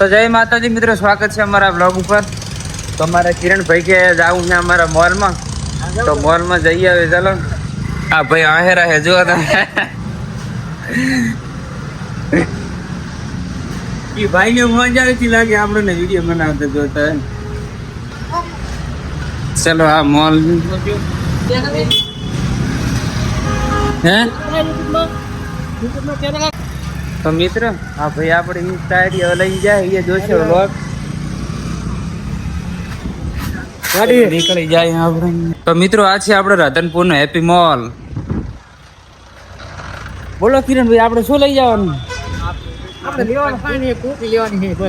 તો જય માતાજી મિત્રો સ્વાગત છે અમારા બ્લોગ ઉપર. તો અમારા કિરણભાઈ કે જવું છે અમારા મોલમાં. તો મોલમાં જઈ આવે ચાલો. આ ભાઈ આહેરા હે જો તમે. ભાઈ ને મજા આવી લાગે આપણને વીડિયો બનાવતા જોતા. ચલો આ મોલ. હે? તો મિત્ર હા ભાઈ આપણે ઇન્સ્ટા આઈડી લઈ જાય એ જોશે વ્લોગ નીકળી જાય આપણે. તો મિત્રો આ છે આપણે રતનપુર નો હેપી મોલ બોલો કિરણભાઈ આપણે શું લઈ જવાનું?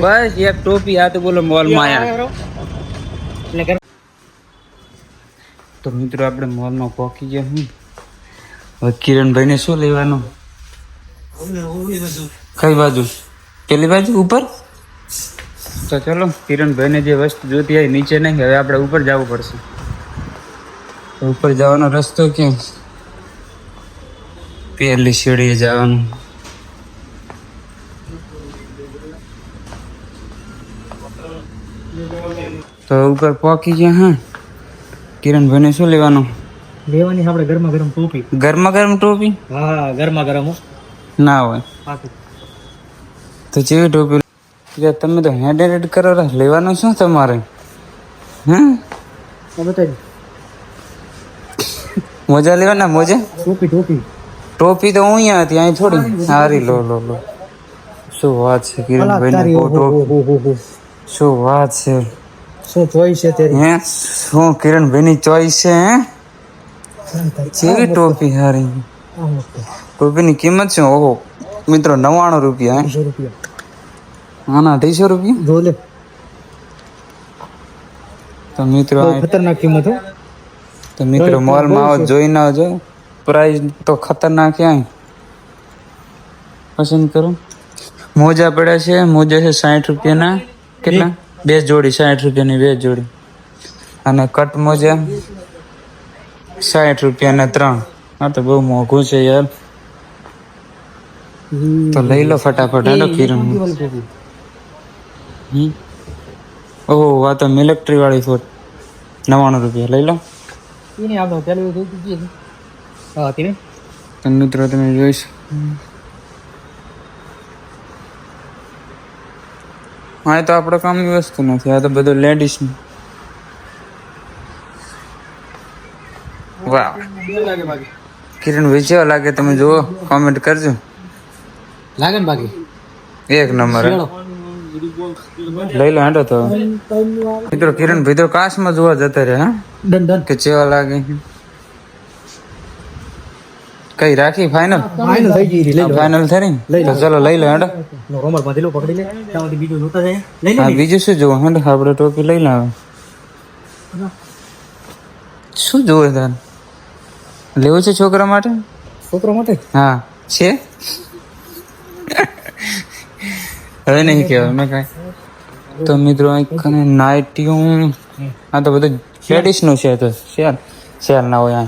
બસ. એક ટોપી આ તો બોલો મોલમાં આયા. તો મિત્રો આપણે મોલમાં પહોંચી ગયા હું હવે કિરણભાઈ ને શું લેવાનું? કઈ બાજુ? પેલી બાજુ ઉપર? તો ચલો કિરણભાઈને જે વસ્તુ જોતી હોય નીચે નહીં હવે આપણે ઉપર જવું પડશે. ઉપર જવાનો રસ્તો ક્યાં? પહેલી સીડીએ જવાનું. તો ઉપર પહોંચી ગયા હા? કિરણભાઈને શું લેવાનું? લેવાની આપણે ગરમા ગરમ ટોપી. ગરમા ગરમ ટોપી? હા ગરમા ગરમ હો. ના હોય. તો જેવી ટોપી તમે તો હેડ હેડ કરો લેવાનું શું તમારે? હમ? મોજા લેવાના મોજા? ટોપી ટોપી. ટોપી તો હું અહીંયા હતી અહીં થોડી. સારી લો લો લો. શું વાત છે કિરણભાઈ ફોટો. શું વાત છે? શું ચોઈસ છે તેરી? હે? શું કિરણભાઈ ની ચોઈસ છે હે? જેવી ટોપી હારી. આ. ટોપીની કિંમત શું? ઓહો. મિત્રો નવ્વાણું રૂપિયા હે? અઢીસો રૂપિયા. ના અઢીસો રૂપિયા? બોલે તો મિત્રો આ ખતરનાક કિંમત હો. તો મિત્રો મોલમાં આવો જોઈને આવજો પ્રાઇસ તો ખતરનાક ક્યાંય પસંદ કરો. મોજા પડ્યા છે મોજા છે સાઠ રૂપિયાના. કેટલા? બે જોડી સાઠ રૂપિયાની બે જોડી. અને કટ મોજા સાઠ રૂપિયાના ત્રણ. હા તો બહુ મોંઘું છે યાર. તો લઈ લો ફટાફટ હાલો કિરણ. ઓહો આ તો મિલિટરી વાળી ફોટ. નવ્વાણું રૂપિયા લઈ લો. એને આવતો પેલું એ જોઈતું જ છે. હા હતી ને તો મિત્રો તમે જોઈશ. હા એ તો આપણે કામની વસ્તુ નથી આ તો બધું લેડીઝ વાહ. કિરણ વિજય લાગે તમે જુઓ કોમેન્ટ કરજો. લાગે ને બાકી? એક નંબર લઈ લો હાંડો તો. મિત્રો કિરણ તો કાશમાં જોવા જતા રહે હા. કે ચેવા લાગે. કઈ રાખી ફાઇનલ ફાઇનલ થઈ ગઈ લઈ લો. ફાઇનલ થઈ લો. તો ચલો લઈ લો હેડો. રોમર બાંધી લો પકડી લે. સુધી બીજું જોતા જાય. લઈ લે હા બીજું શું જોવું? હેડો આપણે ટોપી લઈ લાવે. શું જોવે તાર? લેવું છે છોકરા માટે? છોકરા માટે? હા છે? હવે નહીં કહેવાય મેં કાંઈ તો મિત્રો અહીં નાઇટીયું આ તો બધું લેડીઝનું છે તો શેર શેર ના હોય આ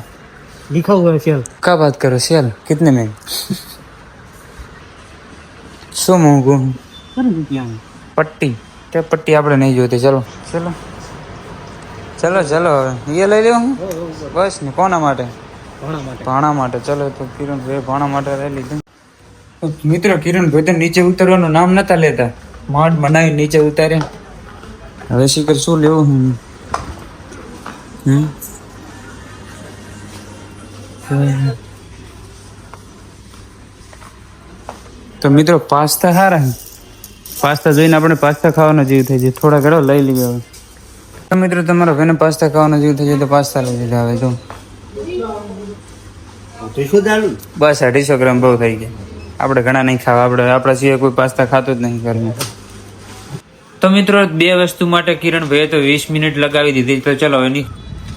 लिखा हुआ है सेल કા બાત કરો સેલ કિતને में શું મોંઘું પટ્ટી તે પટ્ટી આપણે નહીં જોતી ચલો ચલો ચલો ચલો હવે એ લઈ લેવું બસ ને કોના માટે ઘણા માટે ભાણા માટે ચલો તો કિરણ ભાઈ ભાણા માટે લઈ લીધું મિત્રો કિરણ ભાઈ તો નીચે ઉતરવાનું નામ નતા લેતા. માંડ બનાવી નીચે ઉતારે. હવે શીખર શું લેવું હમ હમ તો મિત્રો પાસ્તા સારા પાસ્તા જોઈને આપણે પાસ્તા ખાવાનો જીવ થઈ જાય. થોડા ઘડો લઈ લઈએ હવે. તો મિત્રો તમારા ભાઈને પાસ્તા ખાવાનો જીવ થઈ જાય તો પાસ્તા લઈ લીધા હવે તો. બસ અઢીસો ગ્રામ બહુ થઈ ગયા. આપણે ઘણા નહીં ખાવા આપણે આપણા સિવાય કોઈ પાસ્તા ખાતું જ નહીં ઘરમાં. તો મિત્રો બે વસ્તુ માટે કિરણ ભાઈએ તો વીસ મિનિટ લગાવી દીધી તો ચલો હવે ની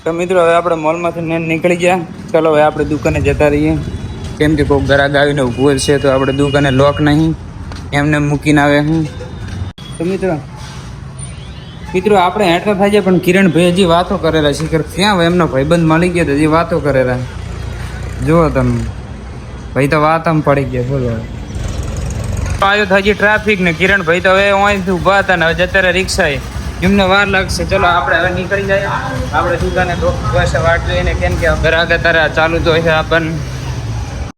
તો મિત્રો હવે આપણે મોલમાંથી ને નીકળી ગયા. ચલો હવે આપણે દુકાને જતા રહીએ. કેમ કે કોઈ ગરાગ આવીને ઊભું છે તો આપણે દુકાને લોક નહીં. એમને મૂકીને આવે હું. તો મિત્રો મિત્રો આપણે હેઠળ થાય છે પણ કિરણભાઈ હજી વાતો કરેલા છે. કે ક્યાં હોય એમનો ભાઈબંધ મળી ગયો તો હજી વાતો કરેલા. જુઓ તમે. ભાઈ તો વાત આમ પડી ગયા બોલો. આવ્યો હજી ટ્રાફિક ને કિરણ ભાઈ તો હવે અહીંથી ઊભા હતા ને હવે જતા રિક્ષા એમને વાર લાગશે. ચલો, આપણે હવે નીકળી જાય આપણે દુકાને વાટ જોઈને કેમ કે આગળ તારા ચાલુ તો છે આપણને